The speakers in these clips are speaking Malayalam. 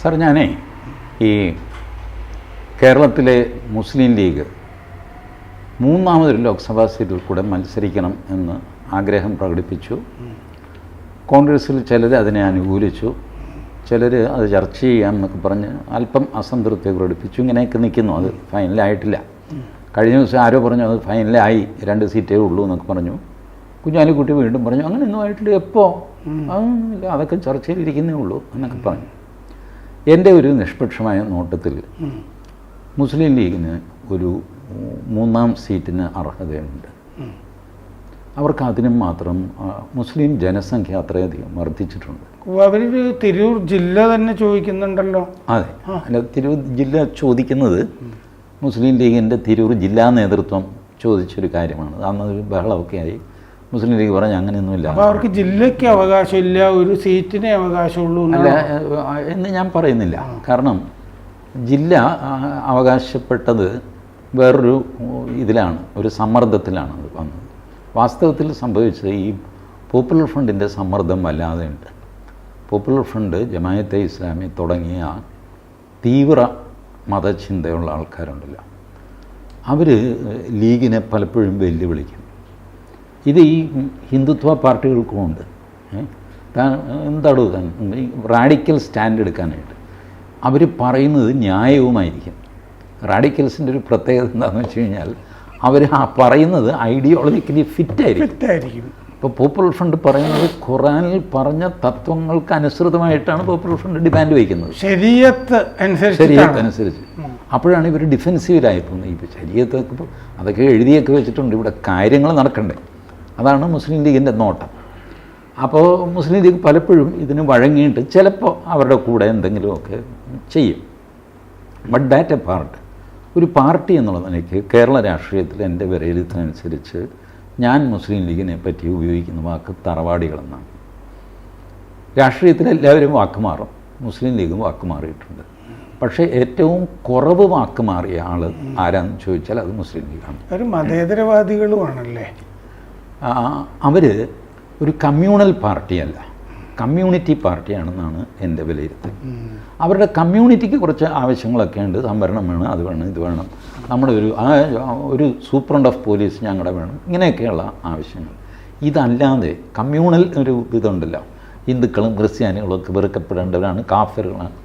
സാർ ഞാനേ ഈ കേരളത്തിലെ മുസ്ലിം ലീഗ് മൂന്നാമതൊരു ലോക്സഭാ സീറ്റിൽ കൂടെ മത്സരിക്കണം എന്ന് ആഗ്രഹം പ്രകടിപ്പിച്ചു. കോൺഗ്രസ്സിൽ ചിലർ അതിനെ അനുകൂലിച്ചു. ചിലർ അത് ചർച്ച ചെയ്യാം എന്നൊക്കെ പറഞ്ഞ് അല്പം അസംതൃപ്തി പ്രകടിപ്പിച്ചു. ഇങ്ങനെയൊക്കെ നിൽക്കുന്നു. അത് ഫൈനലായിട്ടില്ല. കഴിഞ്ഞ ദിവസം ആരോ പറഞ്ഞു അത് ഫൈനലായി. രണ്ട് സീറ്റേ ഉള്ളൂ എന്നൊക്കെ പറഞ്ഞു. കുഞ്ഞാലിക്കുട്ടി വീണ്ടും പറഞ്ഞു അങ്ങനെ ഒന്നും ആയിട്ടില്ല. എപ്പോൾ അതൊക്കെ ചർച്ചയിലിരിക്കുന്നേ ഉള്ളൂ എന്നൊക്കെ പറഞ്ഞു. എന്റെ ഒരു നിഷ്പക്ഷമായ നോട്ടത്തിൽ മുസ്ലിം ലീഗിന് ഒരു മൂന്നാം സീറ്റിന് അർഹതയുണ്ട്. അവർക്ക് അതിനും മാത്രം മുസ്ലിം ജനസംഖ്യ അത്രയധികം വർദ്ധിച്ചിട്ടുണ്ട്. അവർ തിരൂർ ജില്ല തന്നെ ചോദിക്കുന്നുണ്ടല്ലോ. അതെ. അല്ല തിരൂർ ജില്ല ചോദിക്കുന്നത് മുസ്ലിം ലീഗിന്റെ തിരൂർ ജില്ലാ നേതൃത്വം ചോദിച്ചൊരു കാര്യമാണ്. അന്നൊരു ബഹളമൊക്കെ ആയി മുസ്ലിം ലീഗ് പറഞ്ഞു അങ്ങനെയൊന്നുമില്ല. അവർക്ക് ജില്ലയ്ക്ക് അവകാശമില്ല ഒരു സീറ്റിനെ അവകാശമുള്ളൂ അല്ല എന്ന് ഞാൻ പറയുന്നില്ല. കാരണം ജില്ല അവകാശപ്പെട്ടത് വേറൊരു ഇതിലാണ് ഒരു സമ്മർദ്ദത്തിലാണ് അത് വന്നത്. വാസ്തവത്തിൽ സംഭവിച്ചത് ഈ പോപ്പുലർ ഫ്രണ്ടിന്റെ സമ്മർദ്ദം വല്ലാതെ ഉണ്ട് പോപ്പുലർ ഫ്രണ്ട് ജമായത്തെ ഇസ്ലാമി തുടങ്ങിയ തീവ്ര മതചിന്തയുള്ള ആൾക്കാരുണ്ടല്ലോ. അവർ ലീഗിനെ പലപ്പോഴും വെല്ലുവിളിക്കും. ഇത് ഈ ഹിന്ദുത്വ പാർട്ടികൾക്കും ഉണ്ട്. എന്താണ് താൻ എന്താടോ താൻ റാഡിക്കൽ സ്റ്റാൻഡ് എടുക്കാനായിട്ട്. അവർ പറയുന്നത് ന്യായവുമായിരിക്കും. റാഡിക്കൽസിന്റെ ഒരു പ്രത്യേകത എന്താണെന്ന് വെച്ച് കഴിഞ്ഞാൽ അവർ ആ പറയുന്നത് ഐഡിയോളജിക്കലി ഫിറ്റായിരിക്കും ആയിരിക്കും. ഇപ്പോൾ പോപ്പുലർ ഫ്രണ്ട് പറയുന്നത് ഖുറാനിൽ പറഞ്ഞ തത്വങ്ങൾക്ക് അനുസൃതമായിട്ടാണ് പോപ്പുലർ ഫ്രണ്ട് ഡിമാൻഡ് വയ്ക്കുന്നത് ശരീരത്ത് ശരീരത്ത് അനുസരിച്ച്. അപ്പോഴാണ് ഇവർ ഡിഫെൻസീവിലായി പോകുന്നത്. ഇപ്പോൾ ശരീരത്തൊക്കെ അതൊക്കെ എഴുതിയൊക്കെ വെച്ചിട്ടുണ്ട്. ഇവിടെ കാര്യങ്ങൾ നടക്കണ്ടേ? അതാണ് മുസ്ലിം ലീഗിന്റെ നോട്ടം. അപ്പോൾ മുസ്ലിം ലീഗ് പലപ്പോഴും ഇതിന് വഴങ്ങിയിട്ട് ചിലപ്പോൾ അവരുടെ കൂടെ എന്തെങ്കിലുമൊക്കെ ചെയ്യും. ബട്ട് ദാറ്റ് എ പാർട്ട് ഒരു പാർട്ടി എന്നുള്ള നിലയ്ക്ക് കേരള രാഷ്ട്രീയത്തിൽ എന്റെ വിലയിരുത്തലനുസരിച്ച് ഞാൻ മുസ്ലിം ലീഗിനെ പറ്റി ഉപയോഗിക്കുന്ന വാക്ക് തറവാടികളെന്നാണ്. രാഷ്ട്രീയത്തിൽ എല്ലാവരും വാക്ക് മാറും. മുസ്ലിം ലീഗും വാക്ക് മാറിയിട്ടുണ്ട്. പക്ഷേ ഏറ്റവും കുറവ് വാക്ക് മാറിയ ആൾ ആരാന്ന് ചോദിച്ചാൽ അത് മുസ്ലിം ലീഗാണ്. ഒരു മതേതരവാദികളുമാണല്ലേ? അവർ ഒരു കമ്മ്യൂണൽ പാർട്ടിയല്ല. കമ്മ്യൂണിറ്റി പാർട്ടിയാണെന്നാണ് എന്റെ വിലയിരുത്തൽ. അവരുടെ കമ്മ്യൂണിറ്റിക്ക് കുറച്ച് ആവശ്യങ്ങളൊക്കെ ഉണ്ട് സംവരണം വേണം അത് വേണം ഇത് വേണം. നമ്മുടെ ഒരു ആ ഒരു സൂപ്രണ്ട് ഓഫ് പോലീസ് ഞങ്ങളുടെ വേണം. ഇങ്ങനെയൊക്കെയുള്ള ആവശ്യങ്ങൾ. ഇതല്ലാതെ കമ്മ്യൂണൽ ഒരു ഇതുണ്ടല്ലോ. ഹിന്ദുക്കളും ക്രിസ്ത്യാനികളും ഒക്കെ വെറുക്കപ്പെടേണ്ടവരാണ് കാഫറുകളാണ്.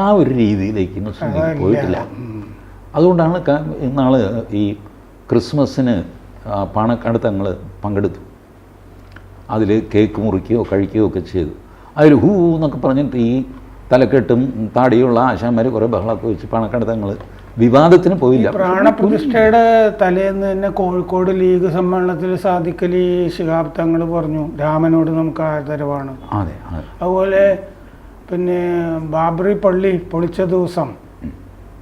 ആ ഒരു രീതിയിലേക്ക് മുസ്ലിം പോയിട്ടില്ല. അതുകൊണ്ടാണ് ഇന്നാൾ ഈ ക്രിസ്മസിന് പാണക്കാട് തങ്ങൾ പങ്കെടുത്തു. അതിൽ കേക്ക് മുറിക്കുകയോ കഴിക്കുകയോ ഒക്കെ ചെയ്തു. അതിൽ ഹൂ എന്നൊക്കെ പറഞ്ഞിട്ട് ഈ തലക്കെട്ടും താടിയുള്ള ആശാന്മാർ കുറേ ബഹളമൊക്കെ വെച്ച് പണക്കടത്തങ്ങൾ വിവാദത്തിന് പോയില്ല. പ്രാണപ്രതിഷ്ഠയുടെ തലേന്ന് തന്നെ കോഴിക്കോട് ലീഗ് സമ്മേളനത്തിൽ സാധിക്കലി ശിഹാബ് തങ്ങൾ പറഞ്ഞു രാമനോട് നമുക്ക് ആദരവാണ്. അതെ അതെ. അതുപോലെ പിന്നെ ബാബറി പള്ളി പൊളിച്ച ദിവസം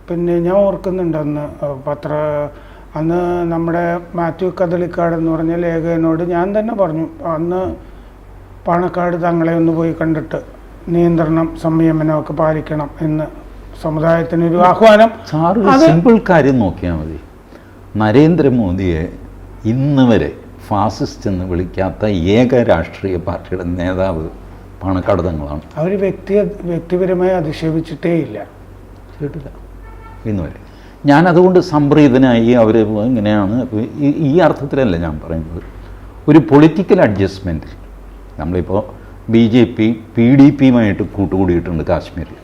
പിന്നെ ഞാൻ ഓർക്കുന്നുണ്ടെന്ന് പത്ര അന്ന് നമ്മുടെ മാത്യു കദളിക്കാട് എന്ന് പറഞ്ഞ ലേഖകനോട് ഞാൻ തന്നെ പറഞ്ഞു അന്ന് പാണക്കാട് തങ്ങളെ ഒന്ന് പോയി കണ്ടിട്ട് നിയന്ത്രണം സംയമനമൊക്കെ പാലിക്കണം എന്ന് സമുദായത്തിനൊരു ആഹ്വാനം. സിമ്പിൾ കാര്യം നോക്കിയാൽ മതി. നരേന്ദ്രമോദിയെ ഇന്ന് വരെ ഫാസിസ്റ്റ് എന്ന് വിളിക്കാത്ത ഏക രാഷ്ട്രീയ പാർട്ടിയുടെ നേതാവ് പാണക്കാട് തങ്ങളാണ്. അവർ വ്യക്തി വ്യക്തിപരമായി അധിക്ഷേപിച്ചിട്ടേ ഇല്ല കേട്ടില്ല. ഇന്ന് വരെ. ഞാൻ അതുകൊണ്ട് സംപ്രീതനായി അവർ ഇങ്ങനെയാണ്. ഈ അർത്ഥത്തിലല്ല ഞാൻ പറയുന്നത്. ഒരു പൊളിറ്റിക്കൽ അഡ്ജസ്റ്റ്മെന്റിൽ നമ്മളിപ്പോൾ B J P P D പിയുമായിട്ട് കൂട്ടുകൂടിയിട്ടുണ്ട് കാശ്മീരിൽ.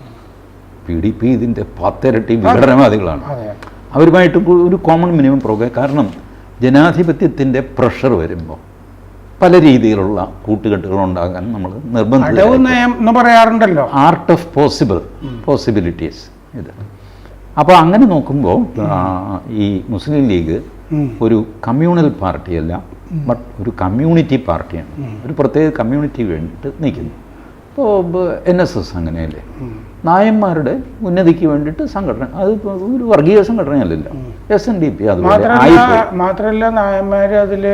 പി ഡി പി ഇതിന്റെ പത്തിരട്ടി വിഘടനവാദികളാണ് അവരുമായിട്ട് ഒരു കോമൺ മിനിമം പ്രോഗ്രാം കാരണം ജനാധിപത്യത്തിന്റെ പ്രഷർ വരുമ്പോൾ പല രീതിയിലുള്ള കൂട്ടുകെട്ടുകൾ ഉണ്ടാകാൻ നമ്മൾ നിർബന്ധം പറയാറുണ്ടല്ലോ. ആർട്ട് ഓഫ് പോസിബിൾ പോസിബിലിറ്റീസ് ഇത്. അപ്പോൾ അങ്ങനെ നോക്കുമ്പോൾ ഈ മുസ്ലിം ലീഗ് ഒരു കമ്മ്യൂണൽ പാർട്ടിയല്ല ബട്ട് ഒരു കമ്മ്യൂണിറ്റി പാർട്ടിയാണ്. ഒരു പ്രത്യേക കമ്മ്യൂണിറ്റി വേണ്ടിയിട്ട് നിൽക്കുന്നു. ഇപ്പോൾ എൻ എസ് എസ് അങ്ങനെയല്ലേ? നായന്മാരുടെ ഉന്നതിക്ക് വേണ്ടിയിട്ട് സംഘടന അത് ഒരു വർഗീയ സംഘടനയല്ലല്ലോ. എസ് എൻ ഡി പി അത് മാത്രമല്ല നായന്മാർ അതിൽ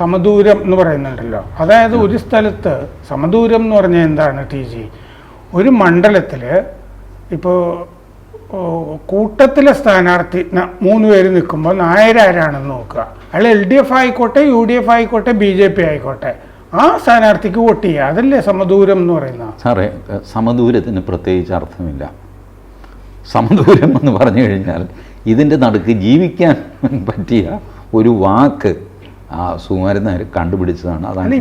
സമദൂരം എന്ന് പറയുന്നുണ്ടല്ലോ. അതായത് ഒരു സ്ഥലത്ത് സമദൂരം എന്ന് പറഞ്ഞാൽ എന്താണ് ടി ജി? ഒരു മണ്ഡലത്തിൽ ഇപ്പോൾ കൂട്ടത്തിലെ സ്ഥാനാർത്ഥി മൂന്ന് പേര് നിൽക്കുമ്പോൾ നായരാരാണെന്ന് നോക്കുക. അയാൾ എൽ ഡി എഫ് ആയിക്കോട്ടെ യു ഡി എഫ് ആയിക്കോട്ടെ ബി ജെ പി ആയിക്കോട്ടെ. ആ സ്ഥാനാർത്ഥിക്ക് വോട്ട് ചെയ്യുക. അതല്ലേ സമദൂരം എന്ന് പറയുന്നത്? സാറേ സമദൂരത്തിന് പ്രത്യേകിച്ച് അർത്ഥമില്ല. സമദൂരം എന്ന് പറഞ്ഞു കഴിഞ്ഞാൽ ഇതിന്റെ നടുക്ക് ജീവിക്കാൻ പറ്റിയ ഒരു വാക്ക് ആ സുകുമാരൻ നായർ കണ്ടുപിടിച്ചതാണ്. അതാണ്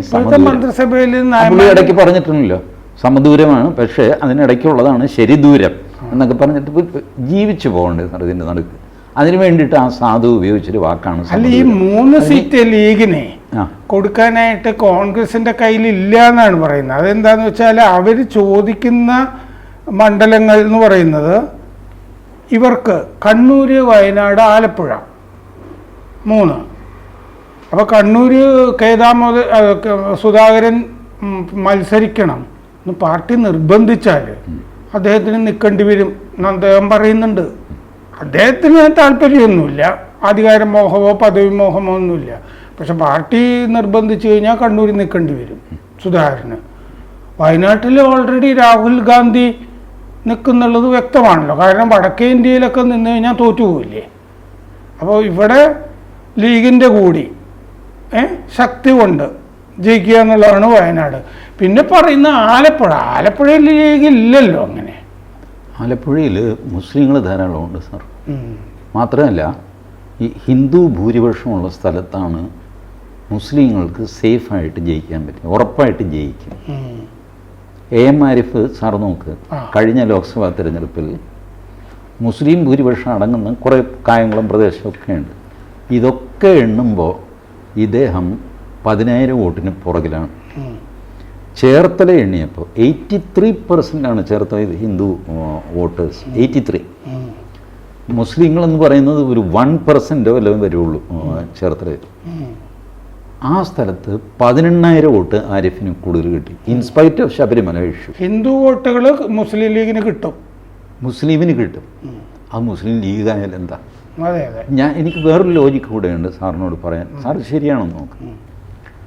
ഇടയ്ക്ക് പറഞ്ഞിട്ടുണ്ടല്ലോ സമദൂരമാണ് പക്ഷേ അതിനിടയ്ക്കുള്ളതാണ് ശരിദൂരം. എന്നൊക്കെ പറഞ്ഞിട്ട് ജീവിച്ചു പോകേണ്ടത് ഇതിന്റെ നടുക്ക്. അതിനു വേണ്ടിയിട്ട് ആ സാധു ഉപയോഗിച്ചൊരു വാക്കാണ് അല്ല ഈ മൂന്ന് സീറ്റ് ലീഗിനെ കൊടുക്കാനായിട്ട് കോൺഗ്രസിന്റെ കയ്യിൽ ഇല്ല എന്നാണ് പറയുന്നത്. അതെന്താന്ന് വെച്ചാൽ അവർ ചോദിക്കുന്ന മണ്ഡലങ്ങൾ എന്ന് പറയുന്നത് ഇവർക്ക് കണ്ണൂര് വയനാട് ആലപ്പുഴ മൂന്ന്. അപ്പോൾ കണ്ണൂര് കേദാമോദ സുധാകരൻ മത്സരിക്കണം എന്ന് പാർട്ടി നിർബന്ധിച്ചാൽ അദ്ദേഹത്തിന് നിൽക്കേണ്ടി വരും അദ്ദേഹം പറയുന്നുണ്ട്. അദ്ദേഹത്തിന് താല്പര്യമൊന്നുമില്ല. അധികാരമോഹമോ പദവി മോഹമോ ഒന്നുമില്ല. പക്ഷെ പാർട്ടി നിർബന്ധിച്ചു കഴിഞ്ഞാൽ കണ്ണൂരിൽ നിൽക്കേണ്ടി വരും സുധാകരന്. വയനാട്ടിൽ ഓൾറെഡി രാഹുൽ ഗാന്ധി നിൽക്കുന്നുള്ളത് വ്യക്തമാണല്ലോ. കാരണം വടക്കേ ഇന്ത്യയിലൊക്കെ നിന്ന് കഴിഞ്ഞാൽ തോറ്റുപോയില്ലേ അപ്പോൾ ഇവിടെ ലീഗിന്റെ കൂടി ശക്തി കൊണ്ട് ജയിക്കുക എന്നുള്ളതാണ് വയനാട്. പിന്നെ പറയുന്ന ആലപ്പുഴ. ആലപ്പുഴയിൽ ഇല്ലല്ലോ അങ്ങനെ. ആലപ്പുഴയിൽ മുസ്ലിങ്ങൾ ധാരാളമുണ്ട് സാർ. മാത്രമല്ല ഈ ഹിന്ദു ഭൂരിപക്ഷമുള്ള സ്ഥലത്താണ് മുസ്ലിങ്ങൾക്ക് സേഫായിട്ട് ജയിക്കാൻ പറ്റും ഉറപ്പായിട്ട് ജയിക്കും. എ എം ആരിഫ് സാർ നോക്ക് കഴിഞ്ഞ ലോക്സഭാ തിരഞ്ഞെടുപ്പിൽ മുസ്ലിം ഭൂരിപക്ഷം അടങ്ങുന്ന കുറേ കായംകുളം പ്രദേശമൊക്കെ ഉണ്ട്. ഇതൊക്കെ എണ്ണുമ്പോൾ ഇദ്ദേഹം പതിനായിരം വോട്ടിന് പുറകിലാണ്. ചേർത്തല എണ്ണിയപ്പോൾ എയ്റ്റി ത്രീ ആണ് Cherthala Hindu voters. Eighty three മുസ്ലിങ്ങളെന്ന് പറയുന്നത് ഒരു വൺ പെർസെന്റോ വല്ലതും വരുള്ളൂ ചേർത്തലയിൽ. ആ സ്ഥലത്ത് പതിനെണ്ണായിരം വോട്ട് ആരിഫിന് കൂടുതൽ കിട്ടി in spite of Sabarimala issue Hindu വോട്ടുകൾ മുസ്ലിം ലീഗിന് കിട്ടും. മുസ്ലിമിന് കിട്ടും. ആ മുസ്ലിം ലീഗ് ആയാലും എന്താ? അതെ അതെ. ഞാൻ എനിക്ക് വേറൊരു ലോജിക്ക് കൂടെയുണ്ട് സാറിനോട് പറയാൻ. സാർ ശരിയാണെന്ന് നോക്കാം.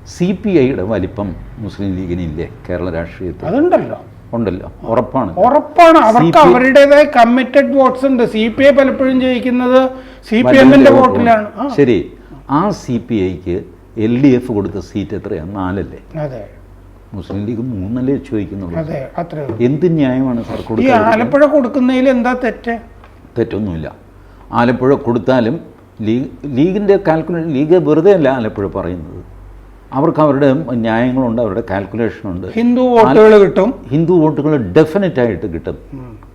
സി പി ഐയുടെ വലിപ്പം മുസ്ലിം ലീഗിനില്ലേ? കേരള രാഷ്ട്രീയത്തിൽ. അതുണ്ടല്ലോ. ഉണ്ടല്ലോ. ഉറപ്പാണ്. ഉറപ്പാണ്. അവർക്ക് അവരുടേതായ കമ്മിറ്റഡ് വോട്ട്സ് ഉണ്ട്. സി പി ഐ പലപ്പോഴും ജയിക്കുന്നത് സി പി എമ്മിന്റെ വോട്ടിലാണ്. ശരി ആ. സി പി ഐക്ക് എൽ ഡി എഫ് കൊടുത്ത സീറ്റ് എത്രയാണ് നാലല്ലേ? അതെ. മുസ്ലിം ലീഗ് മൂന്നല്ലേ ചോദിക്കുന്നുള്ളൂ. അതെ അത്രേ എന്ത് ന്യായമാണ് സാർ ഈ ആലപ്പുഴ കൊടുക്കുന്നതിൽ എന്താ തെറ്റ്? തെറ്റൊന്നുമില്ല. ആലപ്പുഴ കൊടുത്താലും ലീഗ് ലീഗിന്റെ കാൽക്കുലേഷൻ ലീഗ് വെറുതെ അല്ല ആലപ്പുഴ പറയുന്നത്. അവർക്ക് അവരുടെ ന്യായങ്ങളുണ്ട് അവരുടെ കാൽക്കുലേഷൻ ഉണ്ട് ഹിന്ദു വോട്ടുകൾ കിട്ടും. ഹിന്ദു വോട്ടുകൾ ഡെഫിനറ്റ് ആയിട്ട് കിട്ടും.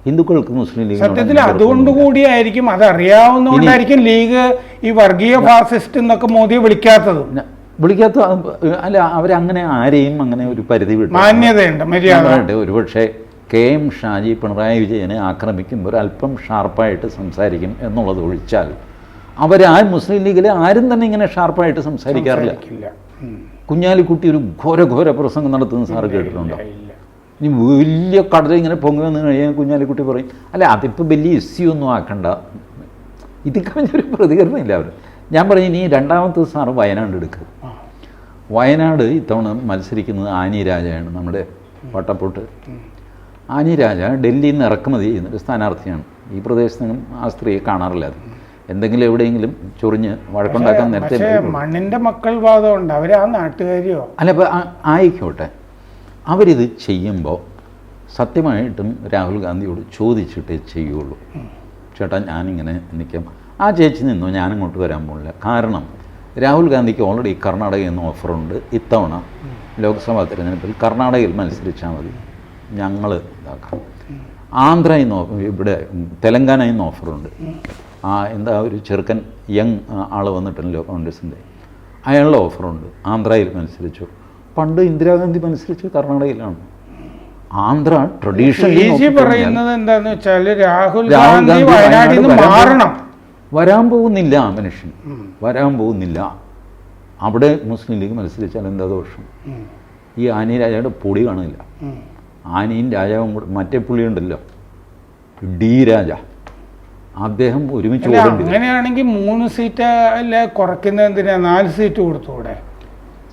ഹിന്ദുക്കൾക്ക് മുസ്ലിം ലീഗ് സത്യത്തിൽ അതുകൊണ്ട് കൂടിയായിരിക്കും അതറിയാവുന്നതുകൊണ്ടായിരിക്കും ലീഗ് ഈ വർഗീയ ഫാസിസ്റ്റ് എന്നൊക്കെ മോദിയെ വിളിക്കാത്തത്. വിളിക്കാത്ത അല്ല അവരങ്ങനെ ആരെയും അങ്ങനെ ഒരു പരിധി വിട്ടു. മാന്യതയുണ്ട് മര്യാദ. ഒരു ഒരുപക്ഷെ കെ എം ഷാജി പിണറായി വിജയനെ ആക്രമിക്കുമ്പോൾ അല്പം ഷാർപ്പായിട്ട് സംസാരിക്കും എന്നുള്ളത് ഒഴിച്ചാൽ അവരാ മുസ്ലിം ലീഗിലെ ആരും തന്നെ ഇങ്ങനെ ഷാർപ്പായിട്ട് സംസാരിക്കാറില്ല. കുഞ്ഞാലിക്കുട്ടി ഒരു ഘോര ഘോര പ്രസംഗം നടത്തുന്ന സാറ് കേട്ടിട്ടുണ്ടോ. ഇനി വലിയ കടൽ ഇങ്ങനെ പൊങ്ങി വന്ന് കഴിയാൻ കുഞ്ഞാലിക്കുട്ടി പറയും അല്ല അതിപ്പോൾ വലിയ ഇഷ്യൂ ഒന്നും ആക്കണ്ട. ഇത് കഴിഞ്ഞൊരു പ്രതികരണം ഇല്ല അവർ ഞാൻ പറഞ്ഞു ഇനി രണ്ടാമത്തെ സാറ് വയനാട് എടുക്കുക വയനാട് ഇത്തവണ മത്സരിക്കുന്നത് ആനി രാജയാണ് നമ്മുടെ വട്ടപ്പൊട്ട്. ആനി രാജ ഡൽഹിയിൽ നിന്ന് ഇറക്കുമതി ചെയ്യുന്ന ഒരു സ്ഥാനാർത്ഥിയാണ്. ഈ പ്രദേശത്തും ആ സ്ത്രീയെ കാണാറില്ല അത്. എന്തെങ്കിലും എവിടെയെങ്കിലും ചൊറിഞ്ഞ് വഴക്കുണ്ടാക്കാൻ നേരത്തെ മണ്ണിന്റെ മക്കൾ വാദമുണ്ട് അവർ ആ നാട്ടുകാരിയോ? അല്ല അപ്പോൾ ആയിക്കോട്ടെ. അവരിത് ചെയ്യുമ്പോൾ സത്യമായിട്ടും രാഹുൽ ഗാന്ധിയോട് ചോദിച്ചിട്ടേ ചെയ്യുള്ളൂ. ചേട്ടാ ഞാനിങ്ങനെ നിൽക്കാം. ആ ചേച്ചി നിന്നോ? ഞാനങ്ങോട്ട് വരാൻ പോകില്ല കാരണം രാഹുൽ ഗാന്ധിക്ക് ഓൾറെഡി കർണാടകയിൽ നിന്ന് ഓഫറുണ്ട് ഇത്തവണ ലോക്സഭാ തിരഞ്ഞെടുപ്പിൽ കർണാടകയിൽ മത്സരിച്ചാൽ മതി. ഞങ്ങൾ ഇതാക്കാം. ആന്ധ്രയിൽ നിന്ന് ഇവിടെ തെലങ്കാനയിൽ നിന്ന് ഓഫറുണ്ട് ആ എന്താ ഒരു ചെറുക്കൻ യങ് ആൾ വന്നിട്ടുണ്ടല്ലോ കോൺഗ്രസിന്റെ അയാളുടെ ഓഫറുണ്ട്. ആന്ധ്രയിൽ മത്സരിച്ചു. പണ്ട് ഇന്ദിരാഗാന്ധി മത്സരിച്ചു കർണാടകയിലാണ്. ആന്ധ്ര ജെ പറയുന്നത് എന്താന്ന് വെച്ചാൽ രാഹുൽ ഗാന്ധി വയനാട്ടിൽ മാറണം. വരാൻ പോകുന്നില്ല മനുഷ്യൻ. വരാൻ പോകുന്നില്ല. അവിടെ മുസ്ലിം ലീഗ് മത്സരിച്ചാൽ എന്താ ദോഷം? ഈ ആനി രാജായുടെ പൊടി കാണുന്നില്ല. ആനിയും ആനയും രാജാവും കൂടെ മറ്റേ പുള്ളിയുണ്ടല്ലോ. ഡി രാജ. അദ്ദേഹം ഒരുമിച്ച് അങ്ങനെയാണെങ്കിൽ മൂന്ന് സീറ്റ് അല്ലെ കുറയ്ക്കുന്നത് എന്തിനാ? നാല് സീറ്റ് കൊടുത്തൂടെ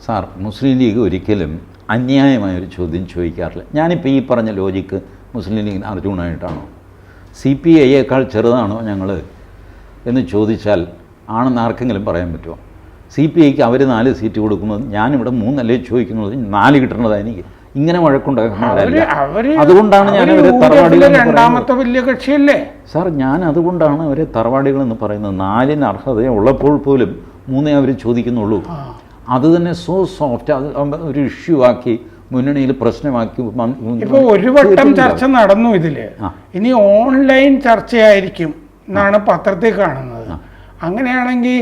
സാർ മുസ്ലിം ലീഗ് ഒരിക്കലും അന്യായമായ ഒരു ചോദ്യം ചോദിക്കാറില്ല. ഞാനിപ്പോൾ ഈ പറഞ്ഞ ലോജിക്ക് മുസ്ലിം ലീഗിന് അർജുനായിട്ടാണോ? സി പി ഐയേക്കാൾ ചെറുതാണോ ഞങ്ങൾ എന്ന് ചോദിച്ചാൽ ആണെന്ന് ആർക്കെങ്കിലും പറയാൻ പറ്റുമോ? സി പി ഐക്ക് അവർ നാല് സീറ്റ് കൊടുക്കുന്നത് ഞാനിവിടെ മൂന്നല്ലേ ചോദിക്കുന്നത് നാല് കിട്ടേണ്ടതാണ് എനിക്ക്. ഇങ്ങനെ അവർ വഴക്കുണ്ടാക്കുന്നവരല്ല അതുകൊണ്ടാണ് ഞാൻ അവരെ തറവാടികൾ. രണ്ടാമത്തെ വലിയ കക്ഷിയല്ലേ? സാർ ഞാൻ അതുകൊണ്ടാണ് അവരെ തറവാടികൾ എന്ന് പറയുന്നത്. നാലിന് അർഹത ഉള്ളപ്പോൾ പോലും മൂന്നേ അവർ ചോദിക്കുന്നുള്ളൂ. അത് തന്നെ സോ സോഫ്റ്റ് അത് ഒരു ഇഷ്യൂ ആക്കി മുന്നണിയിൽ പ്രശ്നമാക്കി ഇപ്പൊ ഒരു വട്ടം ചർച്ച നടന്നു ഇതിൽ. ഇനി ഓൺലൈൻ ചർച്ചയായിരിക്കും എന്നാണ് പത്രത്തിൽ കാണുന്നത്. അങ്ങനെയാണെങ്കിൽ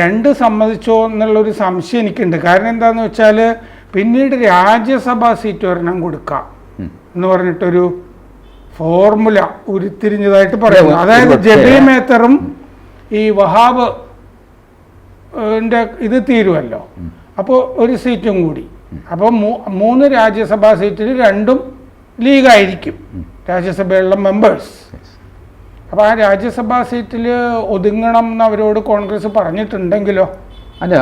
രണ്ട് സമ്മതിച്ചോ എന്നുള്ളൊരു സംശയം എനിക്കുണ്ട്. കാരണം എന്താന്ന് വെച്ചാൽ പിന്നീട് രാജ്യസഭാ സീറ്റ് ഒരെണ്ണം കൊടുക്കാം. എന്ന് പറഞ്ഞിട്ടൊരു ഫോർമുല ഉരുത്തിരിഞ്ഞതായിട്ട് പറയുന്നു. അതായത് ജബി മേത്തറും ഈ വഹാബ് ഇത് തീരുമല്ലോ അപ്പോൾ ഒരു സീറ്റും കൂടി. അപ്പോൾ മൂന്ന് രാജ്യസഭാ സീറ്റിൽ രണ്ടും ലീഗായിരിക്കും രാജ്യസഭയിലുള്ള മെമ്പേഴ്സ് അപ്പോൾ ആ രാജ്യസഭാ സീറ്റിൽ ഒതുങ്ങണം എന്ന് അവരോട് കോൺഗ്രസ് പറഞ്ഞിട്ടുണ്ടെങ്കിലോ? അല്ല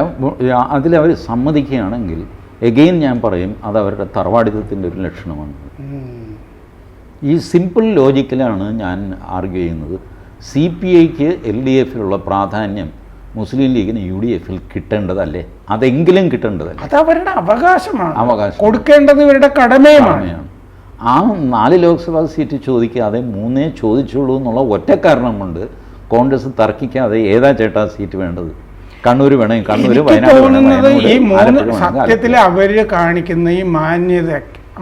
അതിലവർ സമ്മതിക്കുകയാണെങ്കിൽ എഗെയിൻ ഞാൻ പറയും അത് അവരുടെ തറവാടിത്തത്തിന്റെ ഒരു ലക്ഷണമാണ്. ഈ സിമ്പിൾ ലോജിക്കലാണ് ഞാൻ ആർഗ്യൂ ചെയ്യുന്നത്. സി പി ഐക്ക് എൽ ഡി എഫിലുള്ള പ്രാധാന്യം മുസ്ലിം ലീഗിന് യു ഡി എഫിൽ കിട്ടേണ്ടതല്ലേ? അതെങ്കിലും കിട്ടേണ്ടതല്ലേ? അത് അവരുടെ അവകാശമാണ്. അവകാശം. കൊടുക്കേണ്ടത് ഇവരുടെ കടമയുമാണ്. കടമയാണ്. ആ നാല് ലോക്സഭാ സീറ്റ് ചോദിക്കാതെ മൂന്നേ ചോദിച്ചുള്ളൂ എന്നുള്ള ഒറ്റ കാരണം കൊണ്ട് കോൺഗ്രസ് തർക്കിക്കാതെ ഏതാ ചേട്ടാ സീറ്റ് വേണ്ടത്? കണ്ണൂർ വേണമെങ്കിൽ കണ്ണൂർ വയനാട് ഈ മൂന്ന് സത്യത്തിൽ അവർ അവർ കാണിക്കുന്ന ഈ മാന്യത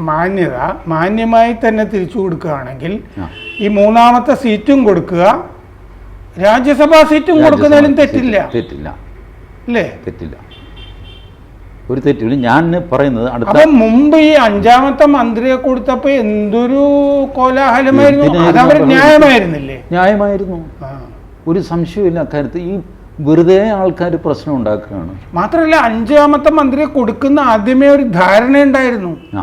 മാന്യത മാന്യമായി തന്നെ തിരിച്ചു കൊടുക്കുകയാണെങ്കിൽ ഈ മൂന്നാമത്തെ സീറ്റും കൊടുക്കുക. രാജ്യസഭാ സീറ്റും കൊടുക്കുന്നതിലും തെറ്റില്ല. തെറ്റില്ല. അല്ലേ? തെറ്റില്ല. ഒരു തെറ്റില്ല ഞാൻ പറയുന്നത് അടുത്ത മുമ്പ് ഈ അഞ്ചാമത്തെ മന്ത്രിയെ കൊടുത്തപ്പോ എന്തൊരു കോലാഹലമായിരുന്നു? അതവർ? ന്യായമായിരുന്നില്ലേ? ന്യായമായിരുന്നു. ഒരു സംശയമില്ല അക്കാര്യത്തിൽ. ഈ വെറുതെ ആൾക്കാർ പ്രശ്നം ഉണ്ടാക്കുകയാണ്. മാത്രല്ല അഞ്ചാമത്തെ മന്ത്രിയെ കൊടുക്കുന്ന ആദ്യമേ ഒരു ധാരണ ഉണ്ടായിരുന്നു. ആ.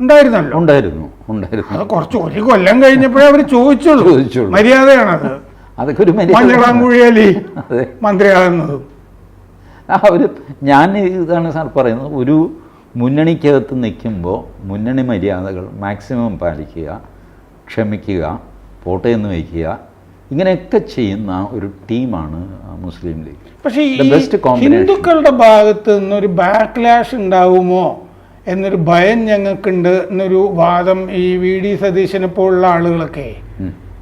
ഉണ്ടായിരുന്നല്ലോ. ഉണ്ടായിരുന്നു ഉണ്ടായിരുന്നു. അത് കുറച്ച് ഒരു കൊല്ലം കഴിഞ്ഞപ്പോഴേ അവർ ചോദിച്ചുള്ളൂ. ചോദിച്ചുള്ളൂ. മര്യാദയാണത്. അതൊക്കെ ഒരു മര്യാദ. മഞ്ഞളാങ്കുഴിയലി മന്ത്രിയാകുന്നതും. ആ ഞാൻ ഇതാണ് സാർ പറയുന്നത്. ഒരു മുന്നണിക്കകത്ത് നിൽക്കുമ്പോൾ മുന്നണി മര്യാദകൾ മാക്സിമം പാലിക്കുക ക്ഷമിക്കുക പോട്ടയെന്ന് വയ്ക്കുക ഇങ്ങനെയൊക്കെ ചെയ്യുന്ന ഒരു ടീമാണ് മുസ്ലിം ലീഗ്. പക്ഷേ. ഹിന്ദുക്കളുടെ ഭാഗത്ത് നിന്നൊരു ബാക്ക്ലാഷ് ഉണ്ടാവുമോ എന്നൊരു ഭയം ഞങ്ങൾക്കുണ്ട് എന്നൊരു വാദം ഈ വി ഡി സതീശനെ പോലുള്ള ആളുകളൊക്കെ.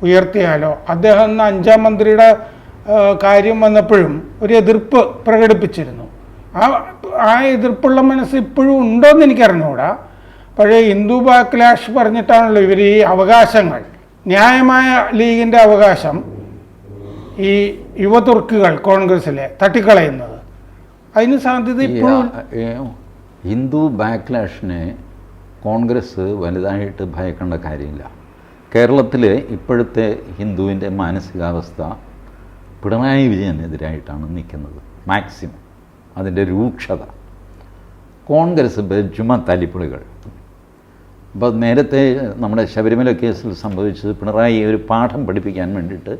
ഉയർത്തിയാലോ? അദ്ദേഹം അന്ന് അഞ്ചാം മന്ത്രിയുടെ കാര്യം വന്നപ്പോഴും ഒരു എതിർപ്പ് പ്രകടിപ്പിച്ചിരുന്നു. ആ ആ എതിർപ്പുള്ള മനസ്സ് ഇപ്പോഴും ഉണ്ടോയെന്ന് എനിക്കറിഞ്ഞുകൂടാ പഴയ ഹിന്ദു ബാക്ക്ലാഷ് പറഞ്ഞിട്ടാണല്ലോ ഇവർ ഈ അവകാശങ്ങൾ. ന്യായമായ ലീഗിന്റെ അവകാശം ഈ യുവതുർക്കുകൾ കോൺഗ്രസ്സിലെ തട്ടിക്കളയുന്നത്. അതിന് സാധ്യത ഇപ്പോഴും ഹിന്ദു ബാക്ക്ലാഷിനെ കോൺഗ്രസ് വലുതായിട്ട് ഭയക്കേണ്ട കാര്യമില്ല. കേരളത്തിൽ ഇപ്പോഴത്തെ ഹിന്ദുവിന്റെ മാനസികാവസ്ഥ പിണറായി വിജയനെതിരായിട്ടാണ് നിൽക്കുന്നത് മാക്സിമം. അതിന്റെ രൂക്ഷത. കോൺഗ്രസ് ബെജുമ തലിപ്പുളികൾ അപ്പോൾ നേരത്തെ നമ്മുടെ ശബരിമല കേസിൽ സംഭവിച്ചത് പിണറായി ഒരു പാഠം പഠിപ്പിക്കാൻ വേണ്ടിയിട്ട്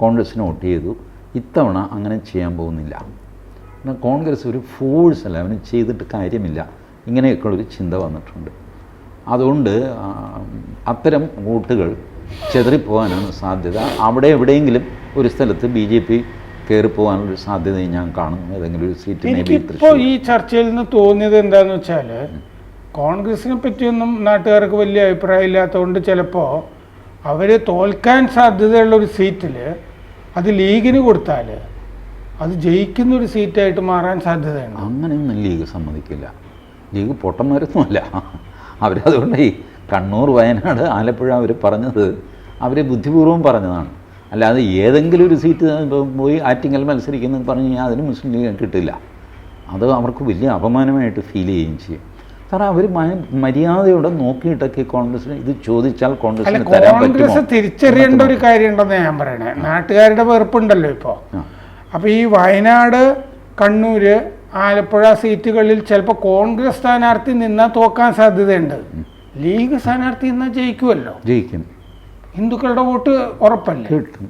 കോൺഗ്രസ്സിന് വോട്ട് ചെയ്തു. ഇത്തവണ അങ്ങനെ ചെയ്യാൻ പോകുന്നില്ല. എന്നാൽ കോൺഗ്രസ് ഒരു ഫോഴ്സ് അല്ല അവന് ചെയ്തിട്ട് കാര്യമില്ല. ഇങ്ങനെയൊക്കെയുള്ളൊരു ചിന്ത വന്നിട്ടുണ്ട്. അതുകൊണ്ട് അത്തരം വോട്ടുകൾ ചെതറിപ്പോകാനാണ് സാധ്യത. അവിടെ എവിടെയെങ്കിലും ഒരു സ്ഥലത്ത് ബി ജെ പി കയറിപ്പോകാനുള്ളൊരു സാധ്യതയും ഞാൻ കാണുന്നു. ഏതെങ്കിലും ഒരു സീറ്റ് ഈ ചർച്ചയിൽ നിന്ന് തോന്നിയത് എന്താണെന്ന് വെച്ചാൽ കോൺഗ്രസിനെ പറ്റിയൊന്നും നാട്ടുകാർക്ക് വലിയ അഭിപ്രായം ഇല്ലാത്തതുകൊണ്ട് ചിലപ്പോൾ അവർ തോൽക്കാൻ സാധ്യതയുള്ള ഒരു സീറ്റിൽ അത് ലീഗിന് കൊടുത്താൽ അത് ജയിക്കുന്ന ഒരു സീറ്റായിട്ട് മാറാൻ സാധ്യതയുണ്ട്. അങ്ങനെയൊന്നും ലീഗ് സമ്മതിക്കില്ല. ലീഗ് പൊട്ടന്മാരൊന്നുമല്ല. അവരതുകൊണ്ട് ഈ കണ്ണൂർ വയനാട് ആലപ്പുഴ അവർ പറഞ്ഞത് അവർ ബുദ്ധിപൂർവം പറഞ്ഞതാണ്. അല്ലാതെ ഏതെങ്കിലും ഒരു സീറ്റ് പോയി ആറ്റിങ്ങൽ മത്സരിക്കുന്നു പറഞ്ഞു കഴിഞ്ഞാൽ അതിന് മുസ്ലിം ലീഗ് കിട്ടില്ല. അത് അവർക്ക് വലിയ അപമാനമായിട്ട് ഫീൽ ചെയ്യുകയും ചെയ്യും. കാരണം അവർ മര്യാദയോടെ നോക്കിയിട്ടൊക്കെ കോൺഗ്രസിന് ഇത് ചോദിച്ചാൽ കോൺഗ്രസ് കോൺഗ്രസിന് തരാൻ കോൺഗ്രസ് തിരിച്ചറിയേണ്ട ഒരു കാര്യമുണ്ടെന്ന് ഞാൻ പറയണേ. നാട്ടുകാരുടെ വെറുപ്പുണ്ടല്ലോ ഇപ്പോൾ അപ്പോൾ ഈ വയനാട് കണ്ണൂര് ആലപ്പുഴ സീറ്റുകളിൽ ചിലപ്പോൾ കോൺഗ്രസ് സ്ഥാനാർത്ഥി നിന്നാൽ തോക്കാൻ സാധ്യതയുണ്ട്. ലീഗ് സ്ഥാനാർത്ഥി നിന്നാൽ ജയിക്കുമല്ലോ ജയിക്കും. ഹിന്ദുക്കളുടെ വോട്ട് ഉറപ്പല്ലേ? കിട്ടും.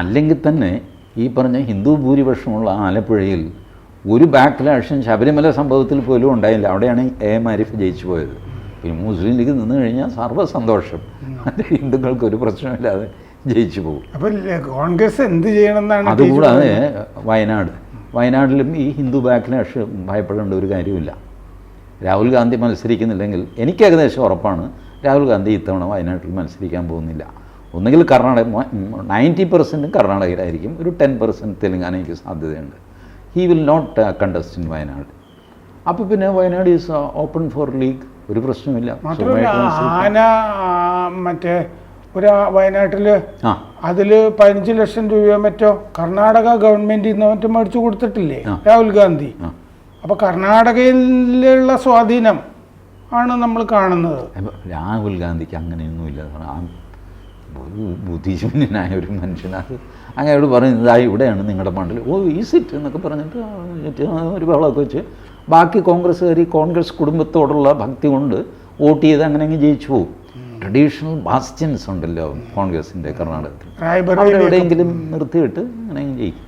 അല്ലെങ്കിൽ തന്നെ ഈ പറഞ്ഞ ഹിന്ദു ഭൂരിപക്ഷമുള്ള ആലപ്പുഴയിൽ ഒരു ബാക്ക്ലാഷൻ ശബരിമല സംഭവത്തിൽ പോലും ഉണ്ടായില്ല. അവിടെയാണ് എ മാരിഫ് ജയിച്ചു പോയത്. പിന്നെ മുസ്ലിം ലീഗ് നിന്ന് കഴിഞ്ഞാൽ സർവസന്തോഷം. അത് ഹിന്ദുക്കൾക്ക് ഒരു പ്രശ്നമില്ലാതെ ജയിച്ചു പോകും. അപ്പോൾ കോൺഗ്രസ് എന്ത് ചെയ്യണമെന്നാണ് അതുകൂടാതെ വയനാട്. വയനാട്ടിലും ഈ ഹിന്ദു ബാക്ക്ലാഷ് ഭയപ്പെടേണ്ട ഒരു കാര്യമില്ല. രാഹുൽ ഗാന്ധി മത്സരിക്കുന്നില്ലെങ്കിൽ എനിക്ക് ഏകദേശം ഉറപ്പാണ് രാഹുൽ ഗാന്ധി ഇത്തവണ വയനാട്ടിൽ മത്സരിക്കാൻ പോകുന്നില്ല. ഒന്നുകിൽ കർണാടക നയന്റി പെർസെന്റും കർണാടകയിലായിരിക്കും. ഒരു ടെൻ പെർസെന്റ് തെലുങ്കാനയ്ക്ക് സാധ്യതയുണ്ട്. He will not contest in Wayanad അപ്പോൾ പിന്നെ Wayanad is open for League ഒരു പ്രശ്നമില്ല. ആന മറ്റേ ഒരു വയനാട്ടിൽ അതിൽ പതിനഞ്ച് ലക്ഷം രൂപയോ മറ്റോ കർണാടക ഗവൺമെന്റ് ഇന്ന് മറ്റോ മേടിച്ചു കൊടുത്തിട്ടില്ലേ. രാഹുൽ ഗാന്ധി. അപ്പൊ കർണാടകയിലുള്ള സ്വാധീനം ആണ് നമ്മൾ കാണുന്നത്. രാഹുൽ ഗാന്ധിക്ക് അങ്ങനെയൊന്നുമില്ല. ഒരു ബുദ്ധിശൂന്യനായ ഒരു മനുഷ്യൻ അത് അങ്ങയോട് പറയുന്നത് ആ ഇവിടെയാണ് നിങ്ങളുടെ മണ്ഡലം ഓ ഈ സിറ്റ് എന്നൊക്കെ പറഞ്ഞിട്ട് ഒരു ബഹളമൊക്കെ വെച്ച് ബാക്കി കോൺഗ്രസ്സുകാർ ഈ കോൺഗ്രസ് കുടുംബത്തോടുള്ള ഭക്തി കൊണ്ട് വോട്ട് ചെയ്ത് അങ്ങനെ അങ്ങ് ജയിച്ചു പോകും ട്രഡീഷണൽ ബാസ്റ്റ്യൻസ് ഉണ്ടല്ലോ കോൺഗ്രസിന്റെ കർണാടകത്തിൽ. എവിടെയെങ്കിലും നിർത്തിയിട്ട് അങ്ങനെ അങ്ങ് ജയിക്കും.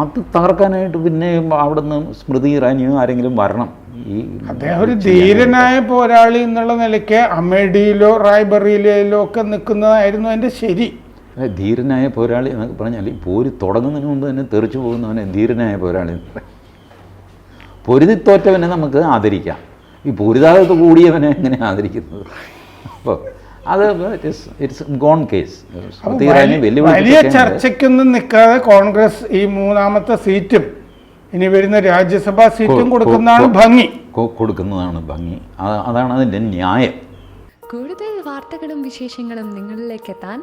അത് തകർക്കാനായിട്ട് പിന്നെ അവിടുന്ന് സ്മൃതി ഇറാനിയോ ആരെങ്കിലും വരണം. ഈ അദ്ദേഹം ഒരു ധീരനായ പോരാളി എന്നുള്ള നിലയ്ക്ക് അമേഡിയിലോ റായ്ബറിയിലോ ഒക്കെ നിൽക്കുന്നതായിരുന്നു അതിന്റെ ശരി. ധീരനായ പോരാളി എന്നൊക്കെ പറഞ്ഞാൽ ഈ പോര് തുടങ്ങുന്നതിന് മുമ്പ് തന്നെ തെറിച്ചു പോകുന്നവനെ ധീരനായ പോരാളി എന്ന് പറയും. പൊരുതിത്തോറ്റവനെ നമുക്ക് ആദരിക്കാം. ഈ പൊരുതാകത്ത് കൂടിയവനെ എങ്ങനെ ആദരിക്കുന്നത്? അപ്പോൾ അത് ഇറ്റ്സ് ഇറ്റ്സ് ഗോൺ കേസ് വലിയ ചർച്ചയ്ക്കൊന്നും നിൽക്കാതെ കോൺഗ്രസ് ഈ മൂന്നാമത്തെ സീറ്റും ഇനി വരുന്ന രാജ്യസഭാ സീറ്റും കൊടുക്കുന്നതാണ് ഭംഗി. കൊടുക്കുന്നതാണ് ഭംഗി. അതാണ് അതിന്റെ ന്യായം. കൂടുതൽ വാർത്തകളും വിശേഷങ്ങളും നിങ്ങളിലേക്ക് എത്താൻ